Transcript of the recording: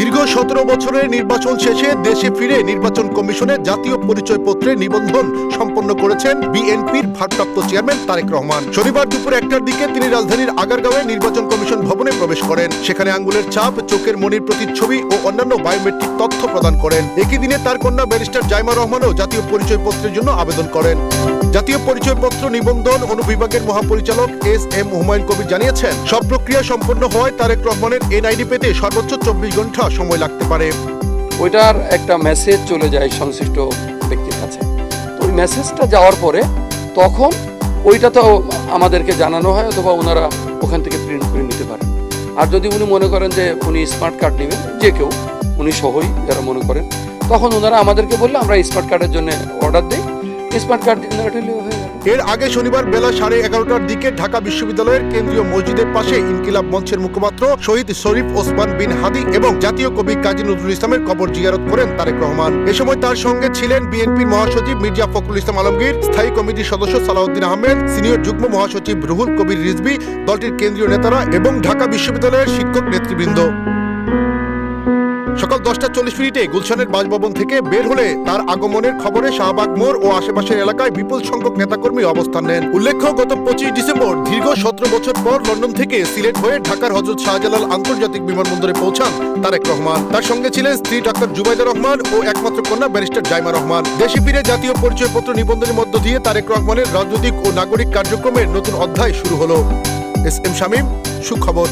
দীর্ঘ সতেরো বছরের নির্বাচন শেষে দেশে ফিরে নির্বাচন কমিশনে জাতীয় পরিচয়পত্রে নিবন্ধন সম্পন্ন করেছেন বিএনপির ভারপ্রাপ্ত চেয়ারম্যান তারেক রহমান। শনিবার দুপুর একটার দিকে তিনি রাজধানীর আগারগাঁওয়ে নির্বাচন কমিশন ভবনে প্রবেশ করেন। সেখানে আঙ্গুলের ছাপ চোখের মনির প্রতিচ্ছবি ও অন্যান্য বায়োমেট্রিক তথ্য প্রদান করেন। একই দিনে তার কন্যা ব্যারিস্টার জাইমা রহমানও জাতীয় পরিচয়পত্রের জন্য আবেদন করেন। জাতীয় পরিচয়পত্র নিবন্ধন অনুবিভাগের মহাপরিচালক এস এম হুমায়ুন কবির জানিয়েছেন, সব প্রক্রিয়া সম্পন্ন হয় তারেক রহমানের এনআইডি পেতে সর্বোচ্চ চব্বিশ ঘণ্টা সময় লাগতে পারে। ওইটার একটা মেসেজ চলে যায় সংশ্লিষ্ট ব্যক্তির কাছে। তো ওই মেসেজটা যাওয়ার পরে তখন ওইটা তো আমাদেরকে জানানো হয় অথবা ওনারা ওখান থেকে প্রিন্ট করে নিতে পারেন। আর যদি উনি মনে করেন যে উনি স্মার্ট কার্ড নেবেন, যে কেউ, উনি সহই যারা মনে করেন, তখন ওনারা আমাদেরকে বললে আমরা স্মার্ট কার্ডের জন্য অর্ডার দিই। স্মার্ট কার্ড এর আগে শনিবার বেলা সাড়ে এগারোটার দিকে ঢাকা বিশ্ববিদ্যালয়ের কেন্দ্রীয় মসজিদের পাশে ইনকিলাব মঞ্চের মুখপাত্র শহীদ শরীফ ওসমান বিন হাদি এবং জাতীয় কবি কাজী নজরুল ইসলামের কবর জিয়ারত করেন তারেক রহমান। এ সময় তার সঙ্গে ছিলেন বিএনপির মহাসচিব মির্জা ফখরুল ইসলাম আলমগীর, স্থায়ী কমিটির সদস্য সালাউদ্দিন আহমেদ, সিনিয়র যুগ্ম মহাসচিব রুহুল কবির রিজভি, দলটির কেন্দ্রীয় নেতারা এবং ঢাকা বিশ্ববিদ্যালয়ের শিক্ষক নেতৃবৃন্দ। সকাল দশটা চল্লিশ মিনিটে গুলশানের বাসভবন থেকে বের হলে তার আগমনের খবরে শাহবাগ মোড় ও আশেপাশের এলাকায় বিপুল সংখ্যক নেতাকর্মী অবস্থান নেন। উল্লেখ্য, গত পঁচিশ ডিসেম্বর দীর্ঘ সতেরো বছর পর লন্ডন থেকে সিলেট হয়ে ঢাকার হজরত শাহজালাল আন্তর্জাতিক বিমানবন্দরে পৌঁছান তারেক রহমান। তার সঙ্গে ছিলেন স্ত্রী ডাক্তার জুবাইদা রহমান ও একমাত্র কন্যা ব্যারিস্টার জাইমা রহমান। দেশে ফিরে জাতীয় পরিচয়পত্র নিবন্ধনের মধ্য দিয়ে তারেক রহমানের রাজনৈতিক ও নাগরিক কার্যক্রমের নতুন অধ্যায় শুরু হলো। এস এম শামীম, সুখবর।